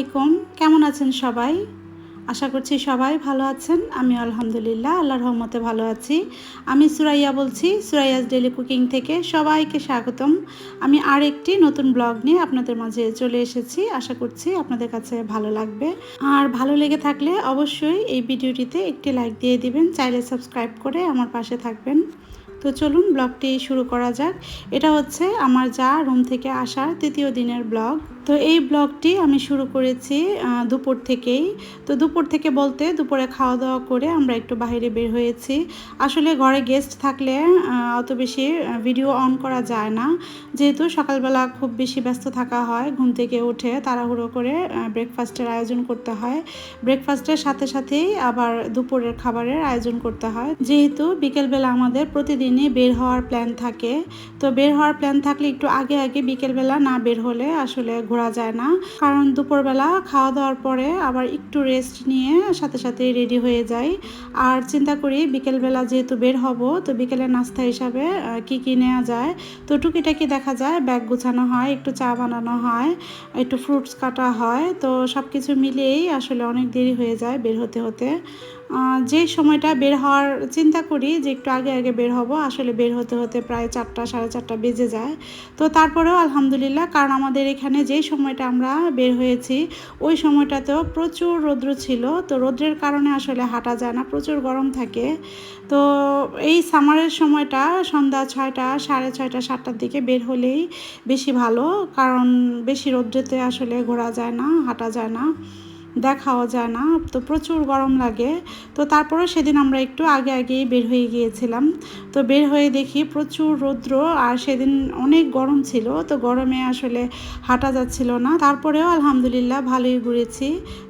আলাইকুম। কেমন আছেন সবাই? আশা করছি সবাই ভালো আছেন। আমি আলহামদুলিল্লাহ, আল্লাহর রহমতে ভালো আছি। আমি সুরাইয়া বলছি, সুরাইয়াস ডেলি কুকিং থেকে সবাইকে স্বাগতম। আমি আর একটি নতুন ব্লগ নিয়ে আপনাদের মাঝে চলে এসেছি। আশা করছি আপনাদের কাছে ভালো লাগবে। আর ভালো লেগে থাকলে অবশ্যই এই ভিডিওটিতে একটি লাইক দিয়ে দিবেন, চাইলে সাবস্ক্রাইব করে আমার পাশে থাকবেন। তো চলুন ব্লগটি শুরু করা যাক। এটা হচ্ছে আমার যা রুম থেকে আসার তৃতীয় দিনের ব্লগ। তো এই ব্লগটি আমি শুরু করেছি দুপুর থেকেই। তো দুপুর থেকে বলতে দুপুরে খাওয়া দাওয়া করে আমরা একটু বাইরে বের হয়েছি। আসলে ঘরে গেস্ট থাকলে অত বেশি ভিডিও অন করা যায় না। যেহেতু সকালবেলা খুব বেশি ব্যস্ত থাকা হয়, ঘুম থেকে উঠে তাড়াহুড়ো করে ব্রেকফাস্টের আয়োজন করতে হয়। ব্রেকফাস্টের সাথে সাথেই আবার দুপুরের খাবারের আয়োজন করতে হয়। যেহেতু বিকেলবেলা আমাদের প্রতিদিনই বের হওয়ার প্ল্যান থাকে, তো বের হওয়ার প্ল্যান থাকলে একটু আগে আগে বিকেলবেলা না বের হলে আসলে ঘোরা যায় না। কারণ দুপুরবেলা খাওয়া দাওয়ার পরে আবার একটু রেস্ট নিয়ে সাথে সাথে রেডি হয়ে যাই। আর চিন্তা করি বিকেলবেলা যেহেতু বের হব, তো বিকেলের নাস্তা হিসাবে কি কি নেওয়া যায়? তো টুকিটাকি দেখা যায়, ব্যাগ গুছানো হয়, একটু চা বানানো হয়, একটু ফ্রুটস কাটা হয়। তো সব কিছু মিলিয়েই আসলে অনেক দেরি হয়ে যায় বের হতে হতে। যে সময়টা বের হওয়ার চিন্তা করি যে একটু আগে আগে বের হব, আসলে বের হতে হতে প্রায় চারটা, সাড়ে চারটা বেজে যায়। তো তারপরেও আলহামদুলিল্লাহ, কারণ আমাদের এখানে যেই সময়টা আমরা বের হয়েছি, ওই সময়টাতেও প্রচুর রৌদ্র ছিল। তো রৌদ্রের কারণে আসলে হাঁটা যায় না, প্রচুর গরম থাকে। তো এই সামারের সময়টা সন্ধ্যা ছয়টা, সাড়ে ছয়টা, সাতটার দিকে বের হলেই বেশি ভালো, কারণ বেশি রৌদ্রেতে আসলে ঘোরা যায় না, হাঁটা যায় না। দেখাও যায় না, তো প্রচুর গরম লাগে। তো তারপরে সেদিন আমরা একটু আগে আগেই বের হয়ে গিয়েছিলাম। তো বের হয়ে দেখি প্রচুর রৌদ্র আর সেদিন অনেক গরম ছিল, তো গরমে আসলে হাঁটা যাচ্ছিল না। তারপরেও আলহামদুলিল্লাহ ভালোই ঘুরেছি।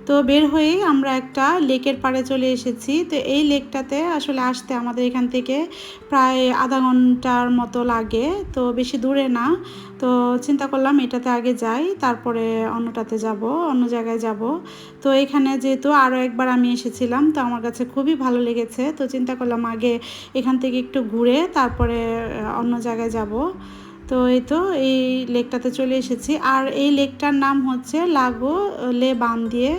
তো বের হয়েই আমরা একটা লেকের পাড়ে চলে এসেছি। তো এই লেকটাতে আসলে আসতে আমাদের এখান থেকে প্রায় আধা ঘণ্টার মতো লাগে, তো বেশি দূরে না। তো চিন্তা করলাম এটাতে আগে যাই, তারপরে অন্যটাতে যাব, অন্য জায়গায় যাব। তো এখানে যেহেতু আরও একবার আমি এসেছিলাম, তো আমার কাছে খুবই ভালো লেগেছে। তো চিন্তা করলাম আগে এখান থেকে একটু ঘুরে তারপরে অন্য জায়গায় যাব। তো এই তো, এই লেকটাতে চলে এসেছি। আর এই লেকটার নাম হচ্ছে লাগো লে বান দিয়ে।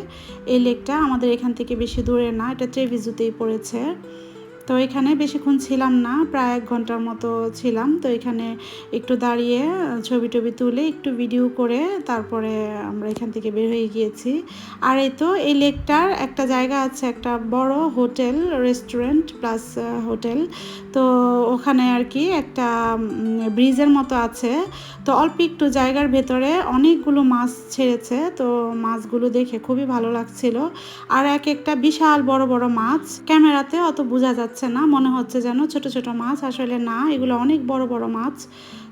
এই লেকটা আমাদের এখান থেকে বেশি দূরে না, এটা ট্রেভিজুতেই পড়েছে। তো এখানে বেশিক্ষণ ছিলাম না, প্রায় এক ঘণ্টার মতো ছিলাম। তো এখানে একটু দাঁড়িয়ে, ছবি টবি তুলে একটু ভিডিও করে তারপরে আমরা এখান থেকে বের হয়ে গিয়েছি। আর এই তো এই লেকটার একটা জায়গা আছে, একটা বড় হোটেল রেস্টুরেন্ট প্লাস হোটেল। তো ওখানে আর কি একটা ব্রিজের মতো আছে। তো অল্প একটু জায়গার ভেতরে অনেকগুলো মাছ ছেড়েছে। তো মাছগুলো দেখে খুবই ভালো লাগছিল। আর এক একটা বিশাল বড় বড় মাছ। ক্যামেরাতে অত বোঝা যাচ্ছে না, মনে হচ্ছে যেন ছোট ছোট মাছ। আসলে না, এগুলো অনেক বড় বড় মাছ।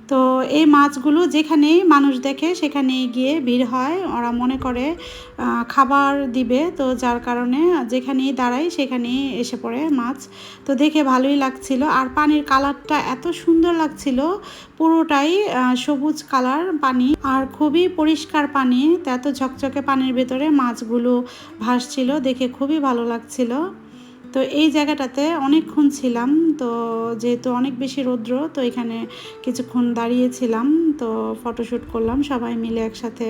তো এই মাছগুলো যেখানেই মানুষ দেখে সেখানেই গিয়ে ভিড় হয়। ওরা মনে করে খাবার দিবে। তো যার কারণে যেখানেই দাঁড়াই সেখানেই এসে পড়ে মাছ। তো দেখে ভালোই লাগছিল। আর পানির কালারটা এত সুন্দর লাগছিল, পুরোটাই সবুজ কালার পানি। আর খুবই পরিষ্কার পানি, তো এত ঝকঝকে পানির ভেতরে মাছগুলো ভাসছিল, দেখে খুবই ভালো লাগছিল। তো এই জায়গাটাতে অনেকক্ষণ ছিলাম, তো যেহেতু অনেক বেশি রৌদ্র, তো এখানে কিছুক্ষণ দাঁড়িয়েছিলাম, তো ফটোশ্যুট করলাম, সবাই মিলে একসাথে।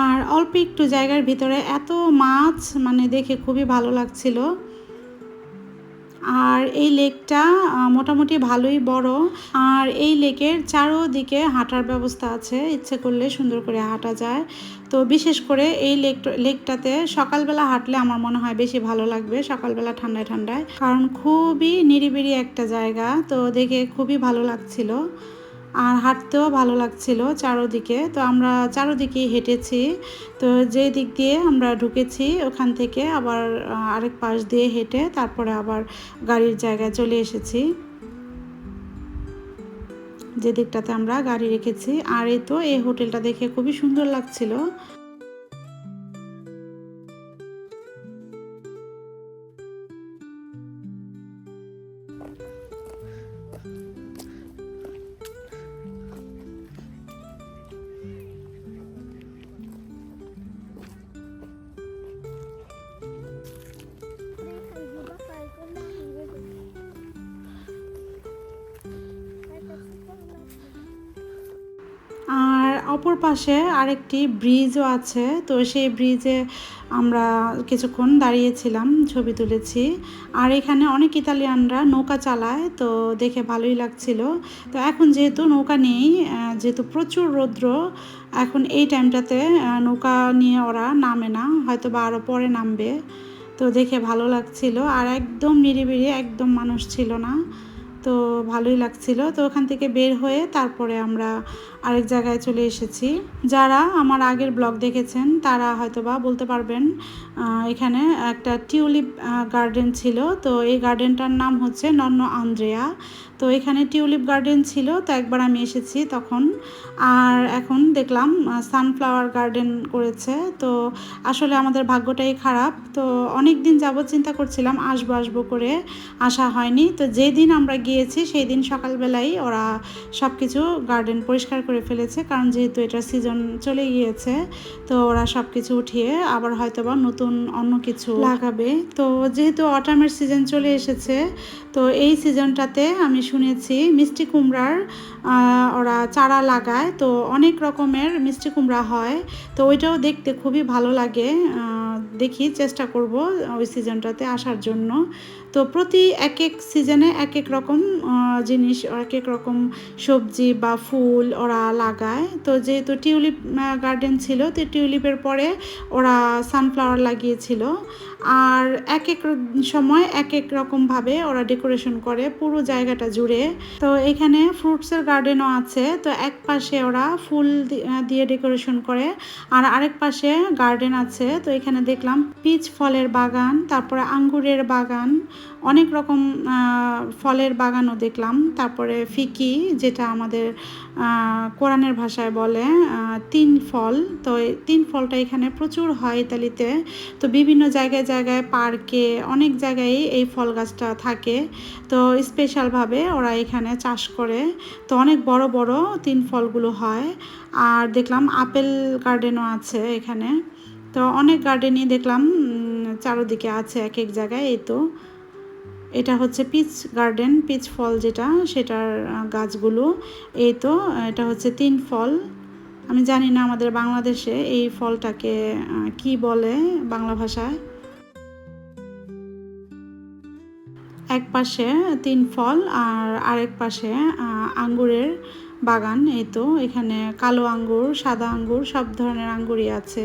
আর অল্প একটু জায়গার ভিতরে এত মাছ মানে দেখে খুবই ভালো লাগছিল। আর এই লেকটা মোটামুটি ভালোই বড়। আর এই লেকের চারোদিকে হাঁটার ব্যবস্থা আছে। ইচ্ছে করলে সুন্দর করে হাঁটা যায়। তো বিশেষ করে এই লেক, লেকটাতে সকালবেলা হাঁটলে আমার মনে হয় বেশি ভালো লাগবে, সকালবেলা ঠান্ডায় ঠান্ডায়। কারণ খুবই নিরিবিড়ি একটা জায়গা, তো দেখে খুবই ভালো লাগছিল। আর হাঁটতেও ভালো লাগছিল চারোদিকে। তো আমরা চারোদিকেই হেঁটেছি। তো যে দিক দিয়ে আমরা ঢুকেছি, ওখান থেকে আবার আরেক পাশ দিয়ে হেঁটে তারপরে আবার গাড়ির জায়গায় চলে এসেছি। যে দিকটাতে আমরা গাড়ি রেখেছি। আর এই তো এই হোটেলটা দেখে খুবই সুন্দর লাগছিল। অপর পাশে আরেকটি ব্রিজও আছে। তো সেই ব্রিজে আমরা কিছুক্ষণ দাঁড়িয়েছিলাম, ছবি তুলেছি। আর এখানে অনেক ইতালিয়ানরা নৌকা চালায়, তো দেখে ভালোই লাগছিল। তো এখন যেহেতু নৌকা নেই যেহেতু প্রচুর রৌদ্র, এখন এই টাইমটাতে নৌকা নিয়ে ওরা নামে না হয়তো বা আরও পরে নামবে। তো দেখে ভালো লাগছিল। আর একদম নিরিবিড়ি একদম মানুষ ছিল না। তো ভালোই লাগছিল। তো ওখান থেকে বের হয়ে তারপরে আমরা আরেক জায়গায় চলে এসেছি। যারা আমার আগের ব্লগ দেখেছেন, তারা হয়তোবা বলতে পারবেন এখানে একটা টিউলিপ গার্ডেন ছিল। তো এই গার্ডেনটার নাম হচ্ছে নন্ন আন্দ্রেয়া তো এখানে টিউলিপ গার্ডেন ছিল, তো একবার আমি এসেছি তখন। আর এখন দেখলাম সানফ্লাওয়ার গার্ডেন করেছে। তো আসলে আমাদের ভাগ্যটাই খারাপ। তো অনেক দিন যাবৎ চিন্তা করছিলাম, আসব আসব করে। আসা হয়নি। তো যেদিন আমরা গিয়েছি সেই দিন সকালবেলাই ওরা সব কিছু গার্ডেন পরিষ্কার করে ফেলেছে। কারণ যেহেতু এটা সিজন চলে গিয়েছে, তো ওরা সব কিছু উঠিয়ে আবার হয়তো বা নতুন অন্য কিছু লাগাবে। তো যেহেতু অটামের সিজন চলে এসেছে, তো এই সিজনটাতে আমি শুনেছি, মিষ্টি কুমড়ার ওরা চারা লাগায়, তো অনেক রকমের মিষ্টি কুমড়া হয়। তো ওইটাও দেখতে খুবই ভালো লাগে। দেখি, চেষ্টা করব ওই সিজনটাতে আসার জন্য। তো প্রতি এক এক সিজনে এক এক রকম জিনিস এক এক রকম সবজি বা ফুল ওরা লাগায়। তো যেহেতু টিউলিপ গার্ডেন ছিল, তো টিউলিপের পরে ওরা সানফ্লাওয়ার লাগিয়েছিল। আর এক এক সময় এক এক রকমভাবে ওরা ডেকোরেশন করে পুরো জায়গাটা জুড়ে। তো এখানে ফ্রুটসের গার্ডেনও আছে, তো এক পাশে ওরা ফুল দিয়ে ডেকোরেশন করে, আর আরেক পাশে গার্ডেন আছে। তো এখানে দেখলাম পিচ ফলের বাগান, তারপরে আঙ্গুরের বাগান অনেক রকম ফলের বাগানও দেখলাম। তারপরে ফিকি, যেটা আমাদের কোরআনের ভাষায় বলে তিন ফল। তো তিন ফলটা এখানে প্রচুর হয় ইতালিতে। তো বিভিন্ন জায়গায় জায়গায়, পার্কে, অনেক জায়গায় এই ফল গাছটা থাকে। তো স্পেশালভাবে ওরা এখানে চাষ করে। তো অনেক বড় বড় তিন ফলগুলো হয়। আর দেখলাম আপেল গার্ডেনও আছে এখানে। তো অনেক গার্ডেনই দেখলাম চারোদিকে আছে এক এক জায়গায়, এই তো। এটা হচ্ছে পিচ গার্ডেন পিচ ফল যেটা, সেটার গাছগুলো। এই তো, এটা হচ্ছে তিন ফল। আমি জানি না আমাদের বাংলাদেশে এই ফলটাকে কি বলে বাংলা ভাষায়। এক পাশে তিন ফল আর আরেক পাশে আঙ্গুরের বাগান। এই তো, এখানে কালো আঙ্গুর, সাদা আঙ্গুর, সব ধরনের আঙ্গুরই আছে।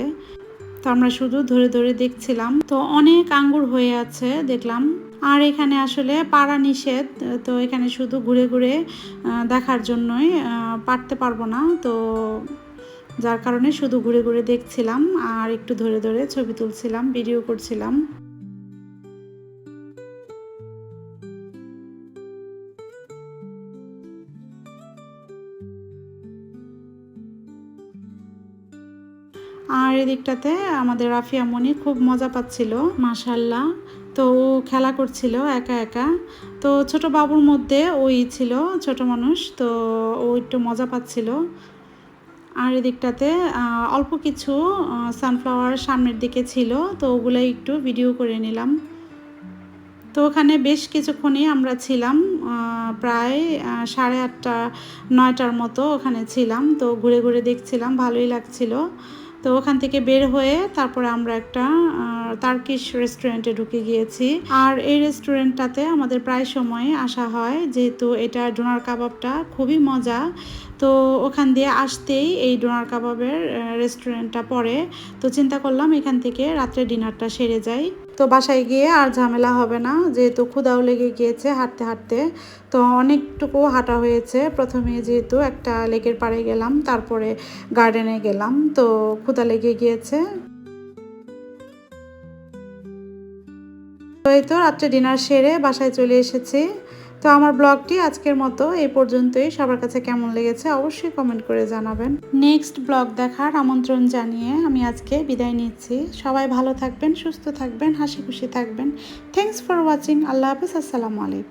তো আমরা শুধু ধরে ধরে দেখছিলাম। তো অনেক আঙ্গুর হয়ে আছে, দেখলাম। আর এখানে আসলে পাড়া নিষেধ, তো এখানে শুধু ঘুরে ঘুরে দেখার জন্যই পারতে পারব না। তো যার কারণে শুধু ঘুরে ঘুরে দেখছিলাম আর একটু ধরে ধরে ছবি তুলছিলাম, ভিডিও করছিলাম। আর এদিকটাতে আমাদের রাফিয়া মনি খুব মজা পাচ্ছিল মাশাল্লাহ তো ও খেলা করছিল একা একা। তো ছোট বাবুর মধ্যে ওই ছিল ছোট মানুষ, তো ও একটু মজা পাচ্ছিল। আর এদিকটাতে অল্প কিছু সানফ্লাওয়ার সামনের দিকে ছিল, তো ওগুলো একটু ভিডিও করে নিলাম। তো ওখানে বেশ কিছুক্ষণই আমরা ছিলাম প্রায় সাড়ে আটটা, নয়টার মতো ওখানে ছিলাম। তো ঘুরে ঘুরে দেখছিলাম, ভালোই লাগছিল। তো ওখান থেকে বের হয়ে তারপরে আমরা একটা তার্কিশ রেস্টুরেন্টে ঢুকে গিয়েছি। আর এই রেস্টুরেন্টটাতে আমাদের প্রায় সময় আসা হয়, যেহেতু এটা ডোনার কাবাবটা খুবই মজা। তো ওখান দিয়ে আসতেই এই ডোনার কাবাবের রেস্টুরেন্টটা পড়ে। তো চিন্তা করলাম এখান থেকে রাত্রে ডিনারটা সেরে যাই। তো বাসায় গিয়ে আর ঝামেলা হবে না, যেহেতু ক্ষুদাও লেগে গিয়েছে হাঁটতে হাঁটতে। তো অনেকটুকু হাঁটা হয়েছে। প্রথমে যেহেতু একটা লেকের পাড়ে গেলাম, তারপরে গার্ডেনে গেলাম। তো ক্ষুদা লেগে গিয়েছে। তো এই তো রাত্রে ডিনার সেরে বাসায় চলে এসেছি। তো আমার ব্লগটি আজকের মতো এই পর্যন্তই। সবার কাছে কেমন লেগেছে অবশ্যই কমেন্ট করে জানাবেন। নেক্সট ব্লগ দেখার আমন্ত্রণ জানিয়ে আমি আজকে বিদায় নিচ্ছি। সবাই ভালো থাকবেন, সুস্থ থাকবেন হাসি খুশি থাকবেন। থ্যাংকস ফর ওয়াচিং আল্লাহ হাফিজ, আসসালামু আলাইকুম।